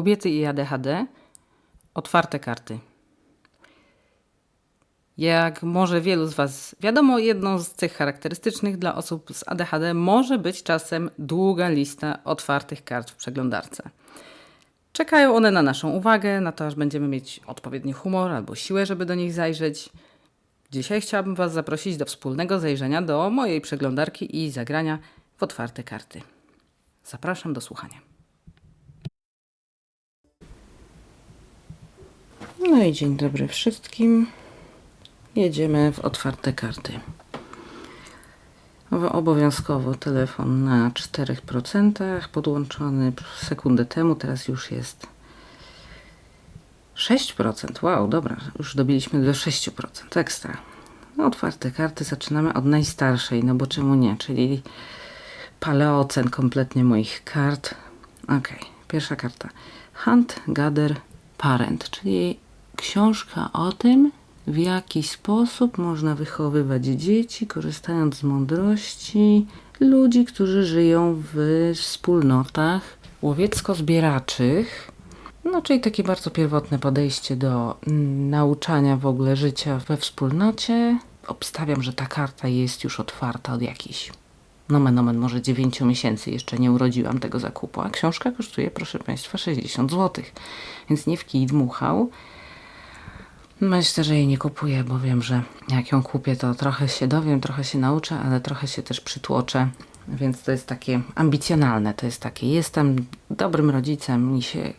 Kobiety i ADHD. Otwarte karty. Jak może wielu z Was wiadomo, jedną z cech charakterystycznych dla osób z ADHD może być czasem długa lista otwartych kart w przeglądarce. Czekają one na naszą uwagę, na to, aż będziemy mieć odpowiedni humor albo siłę, żeby do nich zajrzeć. Dzisiaj chciałabym Was zaprosić do wspólnego zajrzenia do mojej przeglądarki i zagrania w otwarte karty. Zapraszam do słuchania. No i dzień dobry wszystkim. Jedziemy w otwarte karty. Obo- Obowiązkowo telefon na 4% podłączony sekundę temu, teraz już jest 6%. Wow, dobra, już dobiliśmy do 6%. Ekstra. No, otwarte karty zaczynamy od najstarszej, no bo czemu nie, czyli paleocen kompletnie moich kart. Ok, pierwsza karta. Hunt, Gather, Parent, czyli książka o tym, w jaki sposób można wychowywać dzieci, korzystając z mądrości ludzi, którzy żyją w wspólnotach łowiecko-zbieraczych. No, czyli takie bardzo pierwotne podejście do mm, nauczania w ogóle życia we wspólnocie. Obstawiam, że ta karta jest już otwarta od jakichś nomen omen, może 9 miesięcy jeszcze nie urodziłam tego zakupu, a książka kosztuje, proszę Państwa, 60 zł, więc nie w kij dmuchał. Myślę, że jej nie kupuję, bo wiem, że jak ją kupię, to trochę się dowiem, trochę się nauczę, ale trochę się też przytłoczę. Więc to jest takie ambicjonalne, to jest takie, jestem dobrym rodzicem i się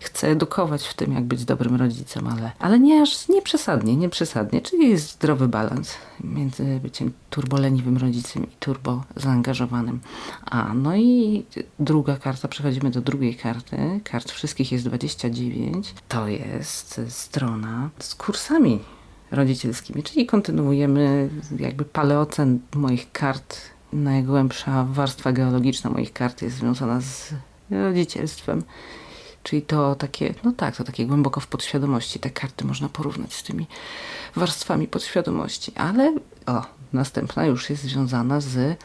chcę edukować w tym, jak być dobrym rodzicem, ale, ale nie aż nie przesadnie, nie przesadnie, czyli jest zdrowy balans między byciem turboleniwym rodzicem i turbo zaangażowanym. A, no i druga karta, przechodzimy do drugiej karty. Kart wszystkich jest 29. To jest strona z kursami rodzicielskimi, czyli kontynuujemy jakby paleocen moich kart. Najgłębsza warstwa geologiczna moich kart jest związana z rodzicielstwem. Czyli to takie, no tak, to takie głęboko w podświadomości. Te karty można porównać z tymi warstwami podświadomości. Ale o, następna już jest związana z.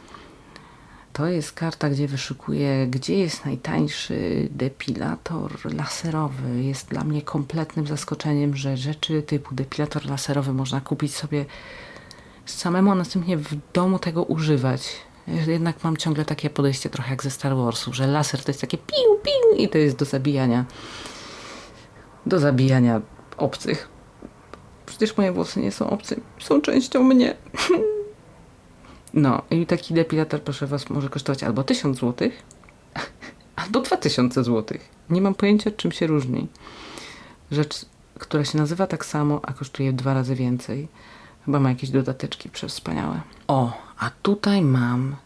To jest karta, gdzie wyszukuję, gdzie jest najtańszy depilator laserowy. Jest dla mnie kompletnym zaskoczeniem, że rzeczy typu depilator laserowy można kupić sobie samemu, a następnie w domu tego używać. Jednak mam ciągle takie podejście trochę jak ze Star Warsów, że laser to jest takie piu, piu i to jest do zabijania do zabijania obcych. Przecież moje włosy nie są obce, są częścią mnie. No i taki depilator, proszę Was, może kosztować albo 1000 zł, albo 2000 zł. Nie mam pojęcia, czym się różni. Rzecz, która się nazywa tak samo, a kosztuje dwa razy więcej. Chyba ma jakieś dodateczki przewspaniałe. O, a tutaj mam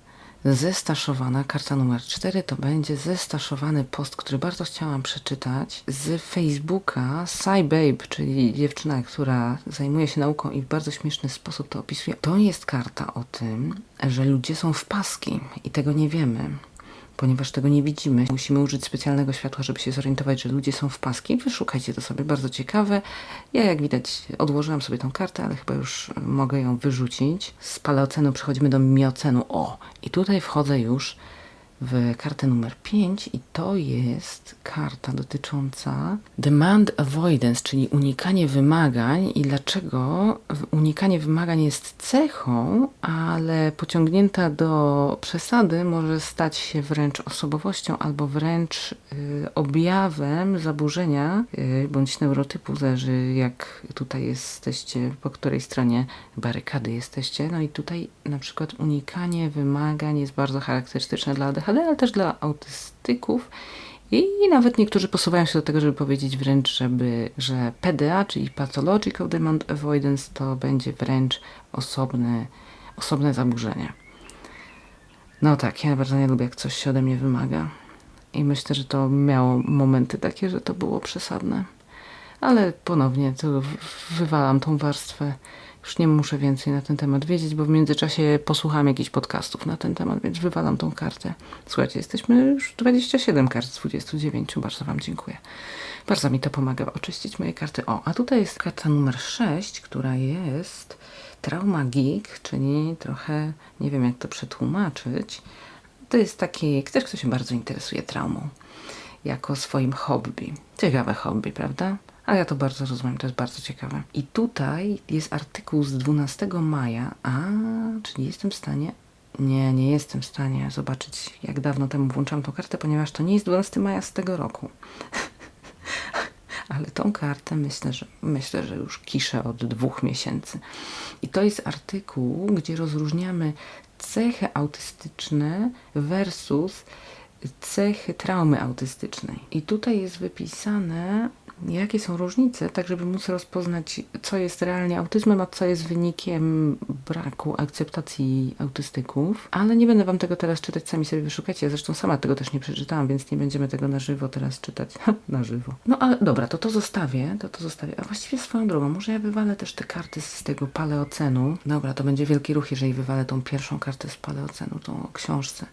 zestaszowana karta numer 4 to będzie zestaszowany post, który bardzo chciałam przeczytać z Facebooka SciBabe, czyli dziewczyna, która zajmuje się nauką i w bardzo śmieszny sposób to opisuje. To jest karta o tym, że ludzie są w paski i tego nie wiemy. Ponieważ tego nie widzimy, musimy użyć specjalnego światła, żeby się zorientować, że ludzie są w paski. Wyszukajcie to sobie, bardzo ciekawe. Ja, jak widać, odłożyłam sobie tą kartę, ale chyba już mogę ją wyrzucić. Z paleocenu przechodzimy do miocenu. O, i tutaj wchodzę już w kartę numer 5 i to jest karta dotycząca demand avoidance, czyli unikanie wymagań i dlaczego unikanie wymagań jest cechą, ale pociągnięta do przesady może stać się wręcz osobowością albo wręcz y, objawem zaburzenia y, bądź neurotypu, zależy jak tutaj jesteście, po której stronie barykady jesteście. No i tutaj na przykład unikanie wymagań jest bardzo charakterystyczne dla ADHD, ale też dla autystyków. I nawet niektórzy posuwają się do tego, żeby powiedzieć wręcz, żeby, że PDA, czyli Pathological Demand Avoidance, to będzie wręcz osobne, osobne zaburzenie. No tak, ja bardzo nie lubię, jak coś się ode mnie wymaga. I myślę, że to miało momenty takie, że to było przesadne. Ale ponownie to wywalam tą warstwę. Już nie muszę więcej na ten temat wiedzieć, bo w międzyczasie posłucham jakichś podcastów na ten temat, więc wywalam tą kartę. Słuchajcie, jesteśmy już 27 kart z 29. Bardzo Wam dziękuję. Bardzo mi to pomaga oczyścić moje karty. O, a tutaj jest karta numer 6, która jest Trauma Geek, czyli trochę, nie wiem jak to przetłumaczyć. To jest taki ktoś, kto się bardzo interesuje traumą. jako swoim hobby. Ciekawe hobby, prawda? A ja to bardzo rozumiem, to jest bardzo ciekawe. I tutaj jest artykuł z 12 maja, a czyli jestem w stanie. Nie, nie jestem w stanie zobaczyć, jak dawno temu włączam tą kartę, ponieważ to nie jest 12 maja z tego roku. Ale tą kartę myślę, że myślę, że już kiszę od dwóch miesięcy. I to jest artykuł, gdzie rozróżniamy cechy autystyczne versus cechy traumy autystycznej. I tutaj jest wypisane, jakie są różnice, tak żeby móc rozpoznać, co jest realnie autyzmem, a co jest wynikiem braku akceptacji autystyków. Ale nie będę wam tego teraz czytać, sami sobie wyszukajcie. Ja zresztą sama tego też nie przeczytałam, więc nie będziemy tego na żywo teraz czytać. na żywo. No ale dobra, to to zostawię, to to zostawię. A właściwie swoją drogą, może ja wywalę też te karty z tego paleocenu. Dobra, to będzie wielki ruch, jeżeli wywalę tą pierwszą kartę z paleocenu, tą książce.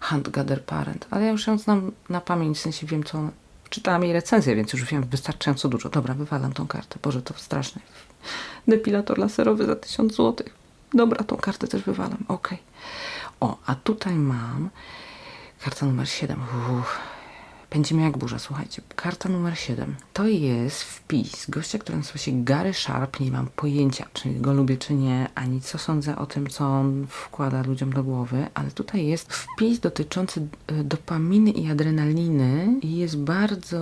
Hunt Parent, ale ja już ją znam na pamięć, w sensie wiem, co. Czytałam jej recenzję, więc już wiem wystarczająco dużo. Dobra, wywalam tą kartę. Boże, to straszne. Depilator laserowy za 1000 zł. Dobra, tą kartę też wywalam. Okej. O, a tutaj mam karta numer 7. Uff. Pędzimy jak burza, słuchajcie. Karta numer 7. To jest wpis gościa, który nazywa się Gary Sharp. Nie mam pojęcia, czy go lubię, czy nie, ani co sądzę o tym, co on wkłada ludziom do głowy, ale tutaj jest wpis dotyczący e, dopaminy i adrenaliny i jest bardzo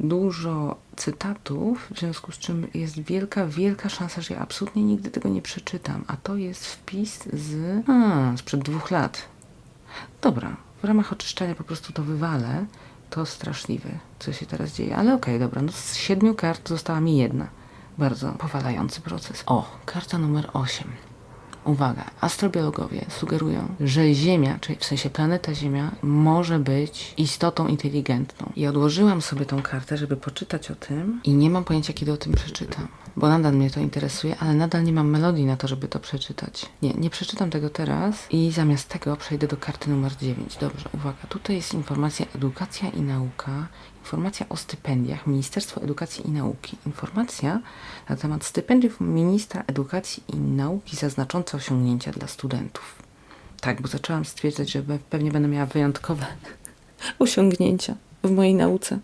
dużo cytatów, w związku z czym jest wielka, wielka szansa, że ja absolutnie nigdy tego nie przeczytam. A to jest wpis z... A, sprzed dwóch lat. Dobra, w ramach oczyszczania po prostu to wywalę. To straszliwe, co się teraz dzieje. Ale okej, dobra, no z siedmiu kart została mi jedna. Bardzo powalający proces. O, karta numer 8. Uwaga, astrobiologowie sugerują, że Ziemia, czyli w sensie planeta Ziemia, może być istotą inteligentną. I odłożyłam sobie tą kartę, żeby poczytać o tym i nie mam pojęcia, kiedy o tym przeczytam, bo nadal mnie to interesuje, ale nadal nie mam melodii na to, żeby to przeczytać. Nie, nie przeczytam tego teraz i zamiast tego przejdę do karty numer 9. Dobrze, uwaga, tutaj jest informacja edukacja i nauka, informacja o stypendiach Ministerstwo Edukacji i Nauki, informacja na temat stypendiów ministra edukacji i nauki zaznaczące osiągnięcia dla studentów. Tak, bo zaczęłam stwierdzać, że pe- pewnie będę miała wyjątkowe osiągnięcia w mojej nauce.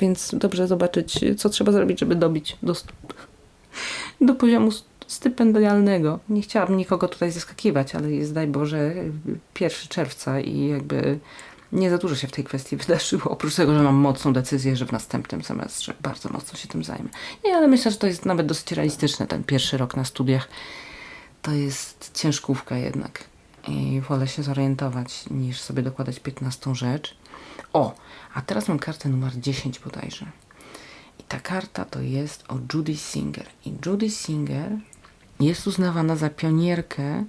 Więc dobrze zobaczyć, co trzeba zrobić, żeby dobić do, do poziomu st- stypendialnego. Nie chciałabym nikogo tutaj zaskakiwać, ale jest, daj Boże, 1 czerwca i jakby nie za dużo się w tej kwestii wydarzyło. Oprócz tego, że mam mocną decyzję, że w następnym semestrze bardzo mocno się tym zajmę. Nie, ale myślę, że to jest nawet dosyć realistyczne. Ten pierwszy rok na studiach to jest ciężkówka jednak. I wolę się zorientować, niż sobie dokładać 15 rzecz. O, a teraz mam kartę numer 10 bodajże. I ta karta to jest o Judy Singer. I Judy Singer jest uznawana za pionierkę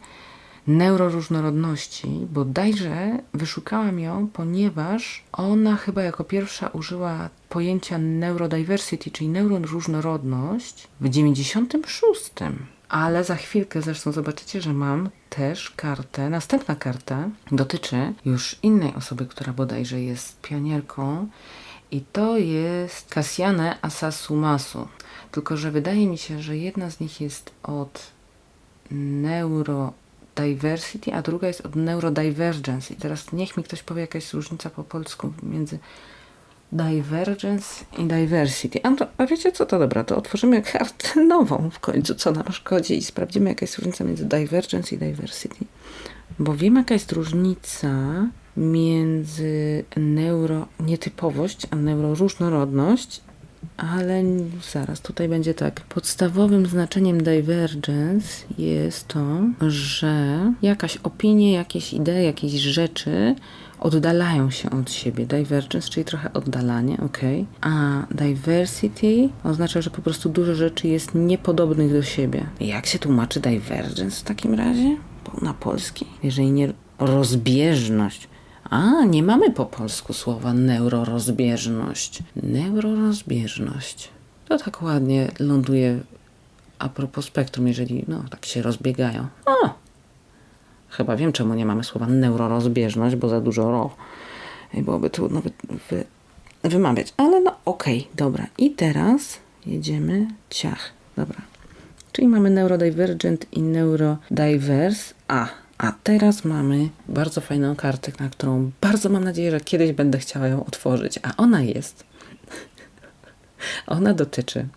neuroróżnorodności, bodajże wyszukałam ją, ponieważ ona chyba jako pierwsza użyła pojęcia neurodiversity, czyli neuroróżnorodność w 96. Ale za chwilkę zresztą zobaczycie, że mam też kartę, następna karta dotyczy już innej osoby, która bodajże jest pionierką i to jest Kasjane Asasumasu. Tylko, że wydaje mi się, że jedna z nich jest od neurodiversity, a druga jest od neurodivergence. I teraz niech mi ktoś powie, jaka jest różnica po polsku między divergence i diversity. A, to, a wiecie co, to dobra, to otworzymy kartę nową w końcu, co nam szkodzi i sprawdzimy, jaka jest różnica między divergence i diversity. Bo wiem, jaka jest różnica między neuro nietypowość, a neuroróżnorodność, ale zaraz, tutaj będzie tak. Podstawowym znaczeniem divergence jest to, że jakaś opinie, jakieś idee, jakieś rzeczy oddalają się od siebie. Divergence, czyli trochę oddalanie, ok. A diversity oznacza, że po prostu dużo rzeczy jest niepodobnych do siebie. Jak się tłumaczy divergence w takim razie? Na polski? Jeżeli nie rozbieżność. A, nie mamy po polsku słowa neurorozbieżność. Neurorozbieżność. To tak ładnie ląduje a propos spektrum, jeżeli no tak się rozbiegają. O! Chyba wiem, czemu nie mamy słowa neurorozbieżność, bo za dużo ro. I byłoby trudno wy, wy, wymawiać. Ale no okej, dobra. I teraz jedziemy ciach. Dobra. Czyli mamy neurodivergent i neurodiverse. A, A teraz mamy bardzo fajną kartę, na którą bardzo mam nadzieję, że kiedyś będę chciała ją otworzyć. A ona jest. Ona dotyczy,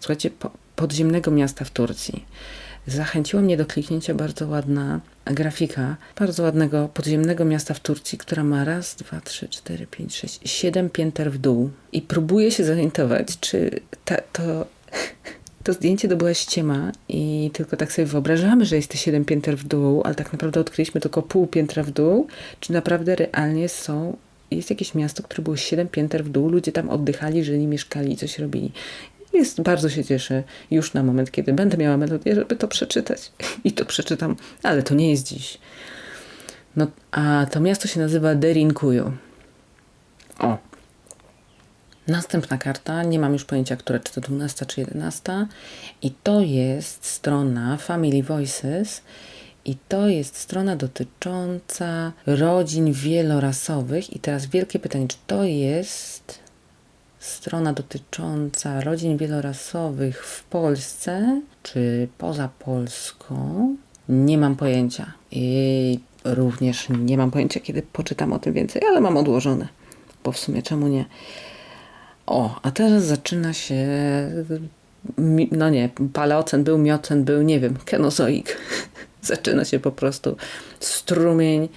słuchajcie, po, podziemnego miasta w Turcji. Zachęciła mnie do kliknięcia bardzo ładna grafika bardzo ładnego podziemnego miasta w Turcji, która ma raz, dwa, trzy, cztery, pięć, sześć, siedem pięter w dół. I próbuję się zorientować, czy ta, to, to zdjęcie to była ściema i tylko tak sobie wyobrażamy, że jest te siedem pięter w dół, ale tak naprawdę odkryliśmy tylko pół piętra w dół. Czy naprawdę realnie są jest jakieś miasto, które było siedem pięter w dół, ludzie tam oddychali, żyli, mieszkali i coś robili. Jest, bardzo się cieszę już na moment, kiedy będę miała melodię, żeby to przeczytać. I to przeczytam, ale to nie jest dziś. No, a to miasto się nazywa Derinkuyu. O. Następna karta, nie mam już pojęcia, która, czy to 12 czy 11. I to jest strona Family Voices. I to jest strona dotycząca rodzin wielorasowych. I teraz wielkie pytanie, czy to jest strona dotycząca rodzin wielorasowych w Polsce czy poza Polską? Nie mam pojęcia. I również nie mam pojęcia, kiedy poczytam o tym więcej, ale mam odłożone, bo w sumie czemu nie? O, a teraz zaczyna się, no nie, paleocen był, miocen był, nie wiem, kenozoik. zaczyna się po prostu strumień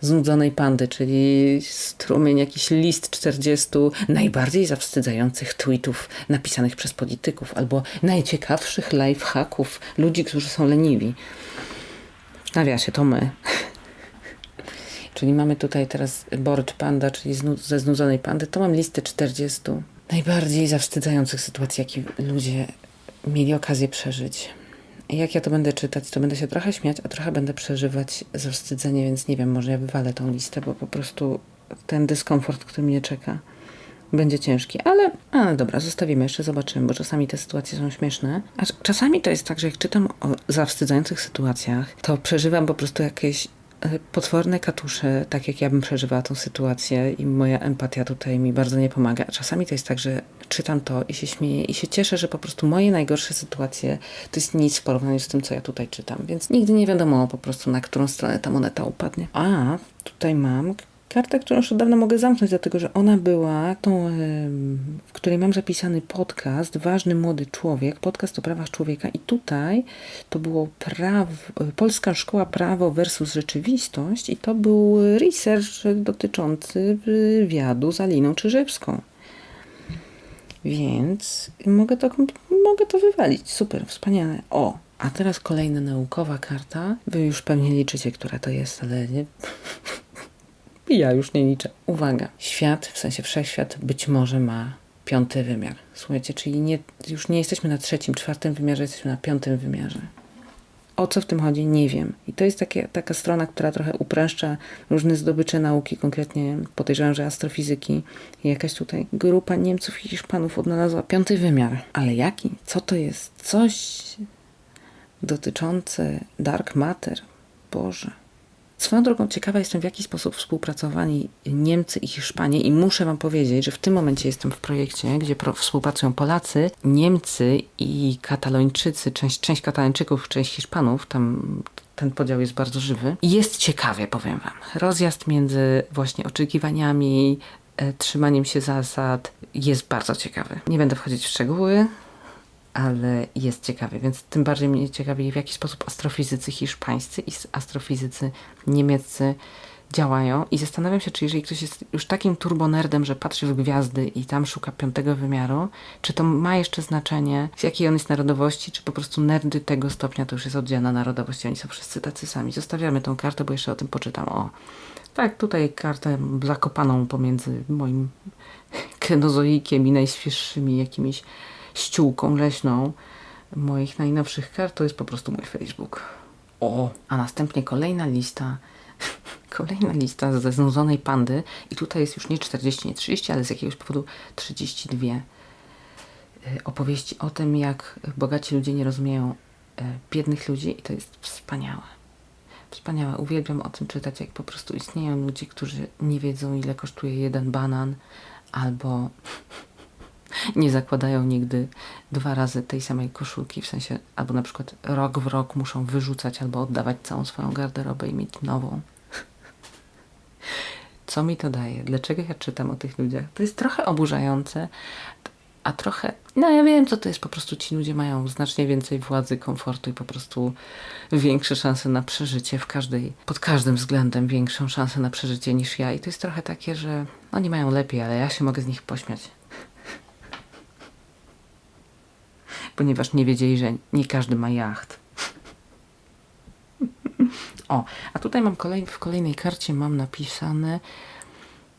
znudzonej pandy, czyli strumień, jakiś list 40 najbardziej zawstydzających tweetów napisanych przez polityków albo najciekawszych lifehacków ludzi, którzy są leniwi. W nawiasie to my. Czyli mamy tutaj teraz board panda, czyli ze znudzonej pandy. To mam listę 40 najbardziej zawstydzających sytuacji, jakie ludzie mieli okazję przeżyć. Jak ja to będę czytać, to będę się trochę śmiać, a trochę będę przeżywać zawstydzenie, więc nie wiem, może ja wywalę tą listę, bo po prostu ten dyskomfort, który mnie czeka, będzie ciężki. Ale, ale dobra, zostawimy jeszcze, zobaczymy, bo czasami te sytuacje są śmieszne. A czasami to jest tak, że jak czytam o zawstydzających sytuacjach, to przeżywam po prostu jakieś potworne katusze, tak jak ja bym przeżywała tą sytuację i moja empatia tutaj mi bardzo nie pomaga. Czasami to jest tak, że czytam to i się śmieję i się cieszę, że po prostu moje najgorsze sytuacje to jest nic w porównaniu z tym, co ja tutaj czytam. Więc nigdy nie wiadomo po prostu, na którą stronę ta moneta upadnie. A, tutaj mam kartę, którą już od dawna mogę zamknąć, dlatego że ona była tą, w której mam zapisany podcast Ważny Młody Człowiek, podcast o prawach człowieka i tutaj to było praw, Polska Szkoła Prawo versus Rzeczywistość i to był research dotyczący wywiadu z Aliną Czyżewską. Więc mogę to, mogę to wywalić. Super, wspaniale. O, a teraz kolejna naukowa karta. Wy już pewnie liczycie, która to jest, ale nie, i ja już nie liczę. Uwaga, świat, w sensie wszechświat, być może ma piąty wymiar. Słuchajcie, czyli nie, już nie jesteśmy na trzecim, czwartym wymiarze, jesteśmy na piątym wymiarze. O co w tym chodzi? Nie wiem. I to jest takie, taka strona, która trochę upraszcza różne zdobycze nauki, konkretnie podejrzewam, że astrofizyki. I jakaś tutaj grupa Niemców i Hiszpanów odnalazła piąty wymiar. Ale jaki? Co to jest? Coś dotyczące dark matter. Boże. Swoją drogą ciekawa jestem, w jaki sposób współpracowali Niemcy i Hiszpanie i muszę Wam powiedzieć, że w tym momencie jestem w projekcie, gdzie współpracują Polacy, Niemcy i Katalończycy, część, część Katalończyków, część Hiszpanów, tam ten podział jest bardzo żywy. Jest ciekawie, powiem Wam. Rozjazd między właśnie oczekiwaniami, e, trzymaniem się zasad jest bardzo ciekawy. Nie będę wchodzić w szczegóły, ale jest ciekawie, więc tym bardziej mnie ciekawi, w jaki sposób astrofizycy hiszpańscy i astrofizycy niemieccy działają i zastanawiam się, czy jeżeli ktoś jest już takim turbonerdem, że patrzy w gwiazdy i tam szuka piątego wymiaru, czy to ma jeszcze znaczenie, z jakiej on jest narodowości, czy po prostu nerdy tego stopnia to już jest oddzielna narodowość, oni są wszyscy tacy sami. Zostawiamy tą kartę, bo jeszcze o tym poczytam. O, tak, tutaj kartę zakopaną pomiędzy moim kenozoikiem i najświeższymi jakimiś ściółką leśną moich najnowszych kart, to jest po prostu mój Facebook. O, a następnie kolejna lista, kolejna lista ze znudzonej pandy i tutaj jest już nie 40, nie 30, ale z jakiegoś powodu 32 e, opowieści o tym, jak bogaci ludzie nie rozumieją e, biednych ludzi i to jest wspaniałe. Wspaniałe. Uwielbiam o tym czytać, jak po prostu istnieją ludzie, którzy nie wiedzą, ile kosztuje jeden banan, albo nie zakładają nigdy dwa razy tej samej koszulki, w sensie albo na przykład rok w rok muszą wyrzucać albo oddawać całą swoją garderobę i mieć nową. Co mi to daje? Dlaczego ja czytam o tych ludziach? To jest trochę oburzające, a trochę. No ja wiem, co to jest. Po prostu ci ludzie mają znacznie więcej władzy, komfortu i po prostu większe szanse na przeżycie w każdej, pod każdym względem większą szansę na przeżycie niż ja. I to jest trochę takie, że oni mają lepiej, ale ja się mogę z nich pośmiać. Ponieważ nie wiedzieli, że nie każdy ma jacht. O, a tutaj mam kolej, w kolejnej karcie mam napisane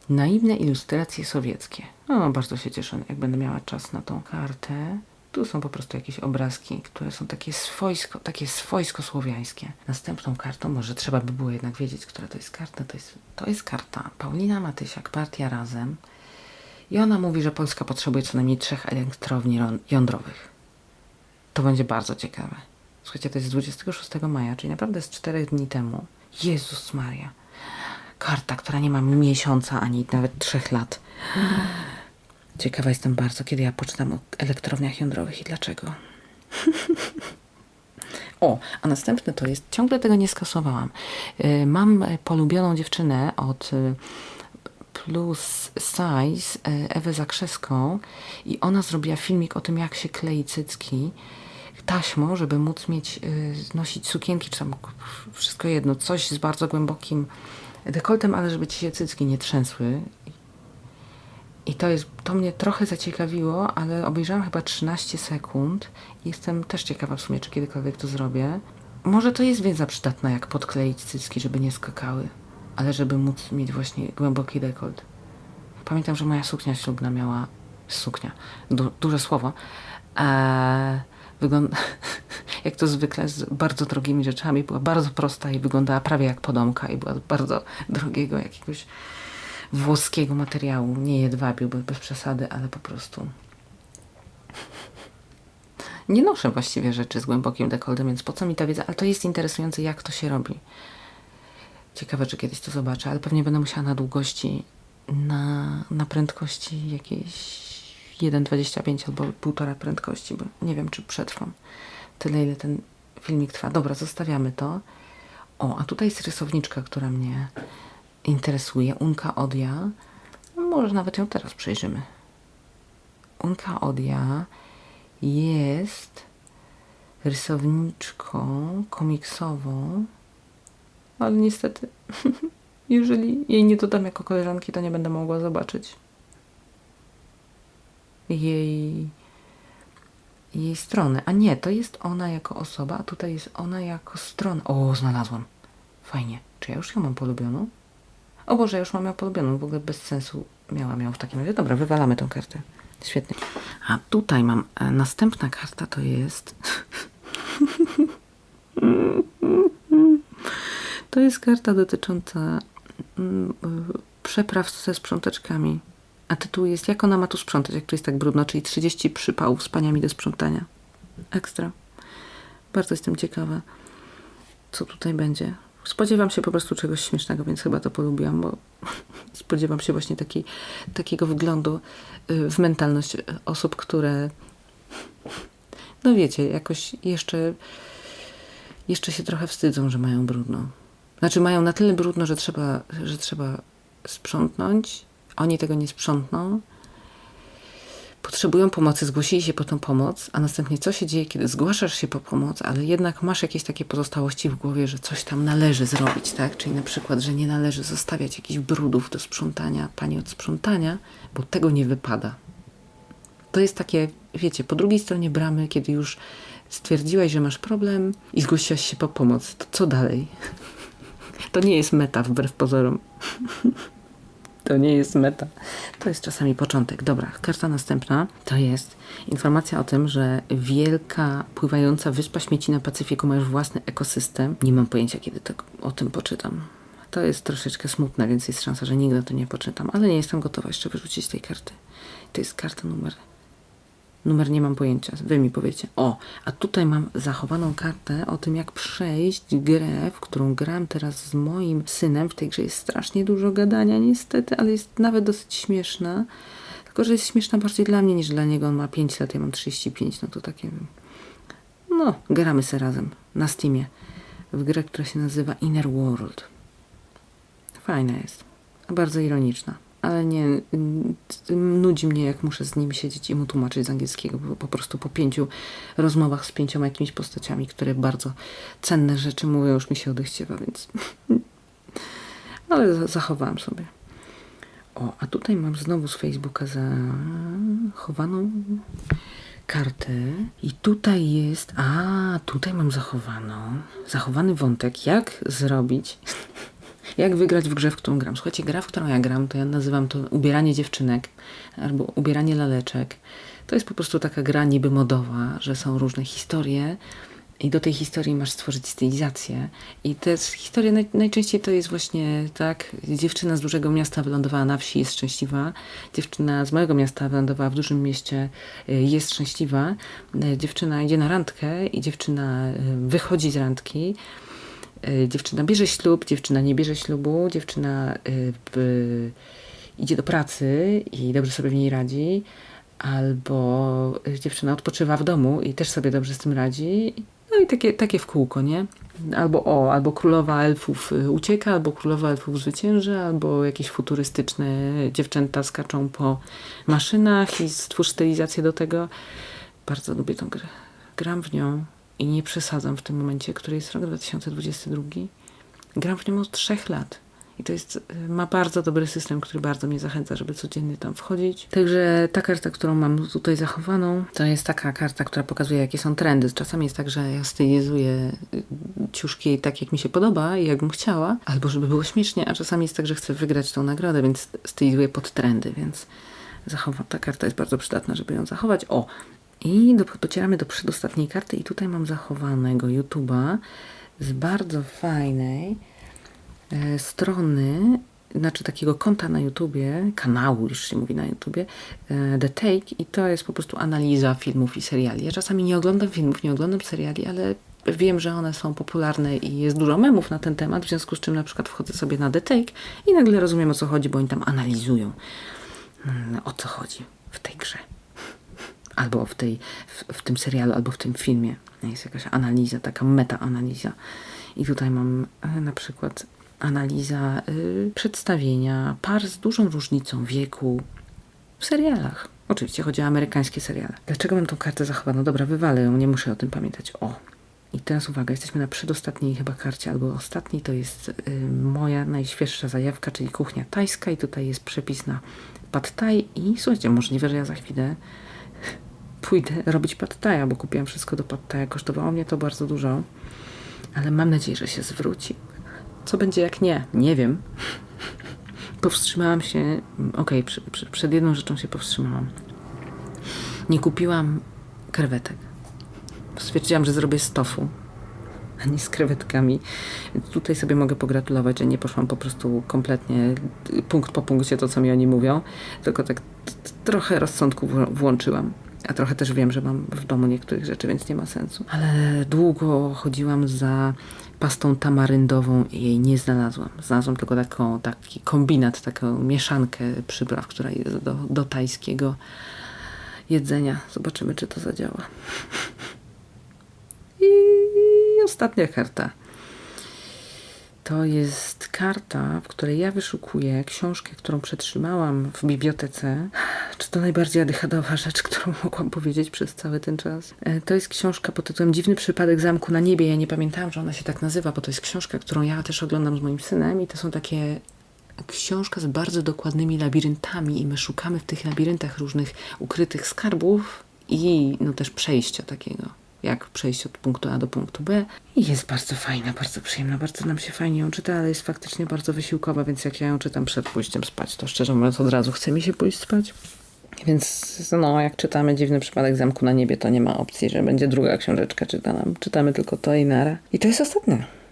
naiwne ilustracje sowieckie. No, bardzo się cieszę, jak będę miała czas na tą kartę. Tu są po prostu jakieś obrazki, które są takie swojsko, takie swojsko słowiańskie. Następną kartą, może trzeba by było jednak wiedzieć, która to jest karta, to jest, to jest karta Paulina Matysiak, Partia Razem. I ona mówi, że Polska potrzebuje co najmniej trzech elektrowni jądrowych. Będzie bardzo ciekawe. Słuchajcie, to jest 26 maja, czyli naprawdę z 4 dni temu. Jezus Maria. Karta, która nie ma miesiąca ani nawet trzech lat. Ciekawa jestem bardzo, kiedy ja poczytam o elektrowniach jądrowych i dlaczego. O, a następny to jest, ciągle tego nie skasowałam. Y, Mam polubioną dziewczynę od y, Plus Size, y, Ewę Zakrzewską i ona zrobiła filmik o tym, jak się klei cycki taśmą, żeby móc mieć, y, nosić sukienki, czy tam wszystko jedno, coś z bardzo głębokim dekoltem, ale żeby ci się cycki nie trzęsły. I to jest, to mnie trochę zaciekawiło, ale obejrzałam chyba 13 sekund. Jestem też ciekawa w sumie, czy kiedykolwiek to zrobię. Może to jest wiedza przydatna, jak podkleić cycki, żeby nie skakały, ale żeby móc mieć właśnie głęboki dekolt. Pamiętam, że moja suknia ślubna miała suknia, du, duże słowo. Eee, wygląda, jak to zwykle z bardzo drogimi rzeczami, była bardzo prosta i wyglądała prawie jak podomka i była z bardzo drogiego jakiegoś włoskiego materiału, nie jedwabiu, bo bez przesady, ale po prostu nie noszę właściwie rzeczy z głębokim dekoltem, więc po co mi ta wiedza? Ale to jest interesujące, jak to się robi. Ciekawe, czy kiedyś to zobaczę, ale pewnie będę musiała na długości, na, na prędkości jakiejś 1,25 albo półtora prędkości, bo nie wiem, czy przetrwam tyle, ile ten filmik trwa. Dobra, zostawiamy to. O, a tutaj jest rysowniczka, która mnie interesuje. Unka Odia. No, może nawet ją teraz przejrzymy. Unka Odia jest rysowniczką komiksową, ale niestety, jeżeli jej nie dodam jako koleżanki, to nie będę mogła zobaczyć jej, jej strony. A nie, to jest ona jako osoba, a tutaj jest ona jako strona. O, znalazłam. Fajnie. Czy ja już ją mam polubioną? O Boże, ja już mam ją polubioną. W ogóle bez sensu miałam ją w takim razie. Dobra, wywalamy tą kartę. Świetnie. A tutaj mam e, następna karta, to jest... to jest karta dotycząca mm, y, przepraw ze sprzątaczkami. A tytuł jest Jak ona ma tu sprzątać, jak tu jest tak brudno, czyli 30 przypałów z paniami do sprzątania. Ekstra. Bardzo jestem ciekawa, co tutaj będzie. Spodziewam się po prostu czegoś śmiesznego, więc chyba to polubiłam, bo spodziewam się właśnie takiej, takiego wglądu y, w mentalność osób, które no wiecie, jakoś jeszcze jeszcze się trochę wstydzą, że mają brudno. Znaczy mają na tyle brudno, że trzeba, że trzeba sprzątnąć. Oni tego nie sprzątną. Potrzebują pomocy, zgłosili się po tą pomoc, a następnie co się dzieje, kiedy zgłaszasz się po pomoc, ale jednak masz jakieś takie pozostałości w głowie, że coś tam należy zrobić, tak? Czyli na przykład, że nie należy zostawiać jakichś brudów do sprzątania pani od sprzątania, bo tego nie wypada. To jest takie, wiecie, po drugiej stronie bramy, kiedy już stwierdziłaś, że masz problem i zgłosiłaś się po pomoc, to co dalej? To nie jest meta wbrew pozorom. To nie jest meta. To jest czasami początek. Dobra, karta następna to jest informacja o tym, że wielka pływająca wyspa śmieci na Pacyfiku ma już własny ekosystem. Nie mam pojęcia, kiedy to, o tym poczytam. To jest troszeczkę smutne, więc jest szansa, że nigdy to nie poczytam, ale nie jestem gotowa jeszcze wyrzucić tej karty. To jest karta numer Numer nie mam pojęcia, wy mi powiecie. O, a tutaj mam zachowaną kartę o tym, jak przejść grę, w którą gram teraz z moim synem. W tej grze jest strasznie dużo gadania, niestety, ale jest nawet dosyć śmieszna. Tylko, że jest śmieszna bardziej dla mnie niż dla niego. On ma 5 lat, ja mam 35, no to takie... No, gramy se razem na Steamie w grę, która się nazywa Inner World. Fajna jest. Bardzo ironiczna. Ale nie mm, nudzi mnie, jak muszę z nim siedzieć i mu tłumaczyć z angielskiego, bo po prostu po pięciu rozmowach z pięcioma jakimiś postaciami, które bardzo cenne rzeczy mówią, już mi się odechciewa, więc. Ale za- zachowałam sobie. O, a tutaj mam znowu z Facebooka zachowaną kartę i tutaj jest, a tutaj mam zachowaną, zachowany wątek, jak zrobić, jak wygrać w grze, w którą gram. Słuchajcie, gra, w którą ja gram, to ja nazywam to ubieranie dziewczynek albo ubieranie laleczek. To jest po prostu taka gra niby modowa, że są różne historie i do tej historii masz stworzyć stylizację. I te historie naj, najczęściej to jest właśnie tak, dziewczyna z dużego miasta wylądowała na wsi, jest szczęśliwa. Dziewczyna z małego miasta wylądowała w dużym mieście, y, jest szczęśliwa. Y, Dziewczyna idzie na randkę i dziewczyna y, wychodzi z randki. Y, Dziewczyna bierze ślub, dziewczyna nie bierze ślubu, dziewczyna w, idzie do pracy i dobrze sobie w niej radzi, albo y, dziewczyna odpoczywa w domu i też sobie dobrze z tym radzi. No i takie, takie w kółko, nie? Albo o, albo królowa elfów ucieka, albo królowa elfów zwycięży, albo jakieś futurystyczne dziewczęta skaczą po maszynach i stwórz stylizację do tego. Bardzo lubię tą grę. Gram w nią i nie przesadzam w tym momencie, który jest rok 2022. Gram w nią od trzech lat. I to jest, y, ma bardzo dobry system, który bardzo mnie zachęca, żeby codziennie tam wchodzić. Także ta karta, którą mam tutaj zachowaną, to jest taka karta, która pokazuje, jakie są trendy. Czasami jest tak, że ja stylizuję y, ciuszki tak, jak mi się podoba i jak bym chciała, albo żeby było śmiesznie, a czasami jest tak, że chcę wygrać tą nagrodę, więc stylizuję pod trendy, więc zachowam. Ta karta jest bardzo przydatna, żeby ją zachować. O! I do, docieramy do przedostatniej karty i tutaj mam zachowanego YouTube'a z bardzo fajnej e, strony, znaczy takiego konta na YouTubie, kanału już się mówi na YouTubie, e, The Take i to jest po prostu analiza filmów i seriali. Ja czasami nie oglądam filmów, nie oglądam seriali, ale wiem, że one są popularne i jest dużo memów na ten temat, w związku z czym na przykład wchodzę sobie na The Take i nagle rozumiem o co chodzi, bo oni tam analizują mm, o co chodzi w tej grze albo w, tej, w, w tym serialu, albo w tym filmie. Jest jakaś analiza, taka meta-analiza. I tutaj mam e, na przykład analiza y, przedstawienia par z dużą różnicą wieku w serialach. Oczywiście chodzi o amerykańskie seriale. Dlaczego mam tą kartę zachowaną? Dobra, wywalę ją, nie muszę o tym pamiętać. O! I teraz uwaga, jesteśmy na przedostatniej chyba karcie, albo ostatniej. To jest y, moja najświeższa zajawka, czyli kuchnia tajska. I tutaj jest przepis na pad thai. I słuchajcie, możliwe, że ja za chwilę pójdę robić pad thaia, bo kupiłam wszystko do pad thaia. Kosztowało mnie to bardzo dużo, ale mam nadzieję, że się zwróci. Co będzie jak nie? Nie wiem. Powstrzymałam się. Okej, przy, przy, przed jedną rzeczą się powstrzymałam. Nie kupiłam krewetek. Stwierdziłam, że zrobię z tofu, a nie z krewetkami. Więc tutaj sobie mogę pogratulować, że nie poszłam po prostu kompletnie punkt po punkcie to, co mi oni mówią, tylko tak trochę rozsądku włączyłam. A trochę też wiem, że mam w domu niektórych rzeczy, więc nie ma sensu. Ale długo chodziłam za pastą tamaryndową i jej nie znalazłam. Znalazłam tylko taką, taki kombinat, taką mieszankę przypraw, która jest do, do tajskiego jedzenia. Zobaczymy, czy to zadziała. I ostatnia karta. To jest karta, w której ja wyszukuję książkę, którą przetrzymałam w bibliotece. Czy to najbardziej adechadowa rzecz, którą mogłam powiedzieć przez cały ten czas? E, To jest książka pod tytułem Dziwny przypadek zamku na niebie. Ja nie pamiętałam, że ona się tak nazywa, bo to jest książka, którą ja też oglądam z moim synem i to są takie książka z bardzo dokładnymi labiryntami i my szukamy w tych labiryntach różnych ukrytych skarbów i no też przejścia takiego, jak przejść od punktu A do punktu B. I jest bardzo fajna, bardzo przyjemna, bardzo nam się fajnie ją czyta, ale jest faktycznie bardzo wysiłkowa, więc jak ja ją czytam przed pójściem spać, to szczerze mówiąc od razu chce mi się pójść spać. Więc no, jak czytamy Dziwny Przypadek Zamku na Niebie, to nie ma opcji, że będzie druga książeczka czytana. Czytamy tylko to i nara. I to jest ostatnia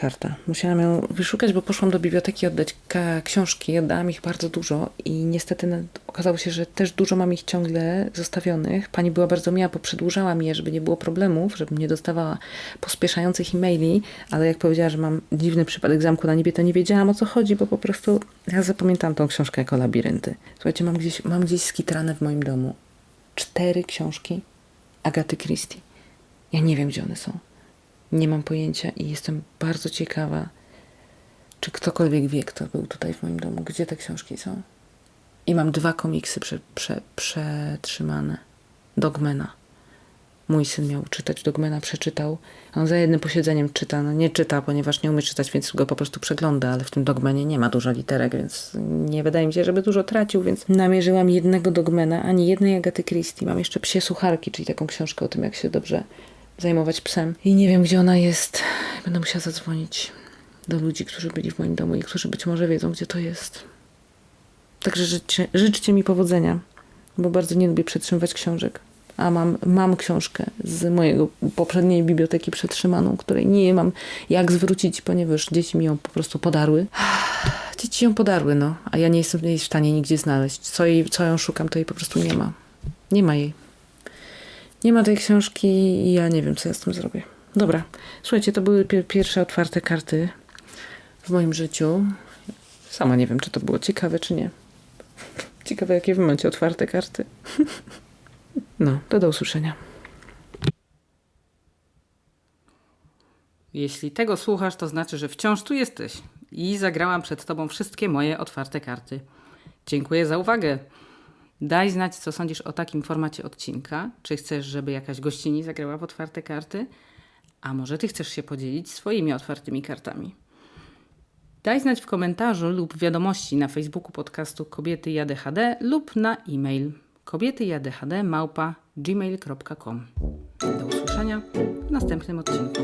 karta. Musiałam ją wyszukać, bo poszłam do biblioteki oddać książki. Oddałam ich bardzo dużo i niestety okazało się, że też dużo mam ich ciągle zostawionych. Pani była bardzo miła, bo przedłużała mi je, żeby nie było problemów, żebym nie dostawała pospieszających e-maili, ale jak powiedziała, że mam dziwny przypadek zamku na niebie, to nie wiedziałam o co chodzi, bo po prostu ja zapamiętałam tą książkę jako labirynty. Słuchajcie, mam gdzieś, mam gdzieś skitrane w moim domu cztery książki Agaty Christie. Ja nie wiem, gdzie one są. Nie mam pojęcia i jestem bardzo ciekawa, czy ktokolwiek wie, kto był tutaj w moim domu, gdzie te książki są. I mam dwa komiksy prze, prze, przetrzymane. Dogmana. Mój syn miał czytać Dogmana, przeczytał. On za jednym posiedzeniem czyta. No nie czyta, ponieważ nie umie czytać, więc go po prostu przegląda, ale w tym Dogmanie nie ma dużo literek, więc nie wydaje mi się, żeby dużo tracił, więc namierzyłam jednego Dogmana, ani jednej Agaty Christie. Mam jeszcze Psie Sucharki, czyli taką książkę o tym, jak się dobrze zajmować psem. I nie wiem, gdzie ona jest. Będę musiała zadzwonić do ludzi, którzy byli w moim domu i którzy być może wiedzą, gdzie to jest. Także życzcie, życzcie mi powodzenia, bo bardzo nie lubię przetrzymywać książek. A mam, mam książkę z mojego poprzedniej biblioteki przetrzymaną, której nie mam jak zwrócić, ponieważ dzieci mi ją po prostu podarły. Dzieci ją podarły, no, a ja nie jestem w stanie nigdzie znaleźć. Co, jej, co ją szukam, to jej po prostu nie ma. Nie ma jej. Nie ma tej książki i ja nie wiem, co ja z tym zrobię. Dobra, słuchajcie, to były pier- pierwsze otwarte karty w moim życiu. Sama nie wiem, czy to było ciekawe, czy nie. Ciekawe, jakie wy macie otwarte karty. No, to do usłyszenia. Jeśli tego słuchasz, to znaczy, że wciąż tu jesteś i zagrałam przed Tobą wszystkie moje otwarte karty. Dziękuję za uwagę. Daj znać, co sądzisz o takim formacie odcinka. Czy chcesz, żeby jakaś gościni zagrała w otwarte karty? A może Ty chcesz się podzielić swoimi otwartymi kartami? Daj znać w komentarzu lub wiadomości na Facebooku podcastu Kobiety i ADHD lub na e-mail kobietyjadhd małpa gmail.com. Do usłyszenia w następnym odcinku.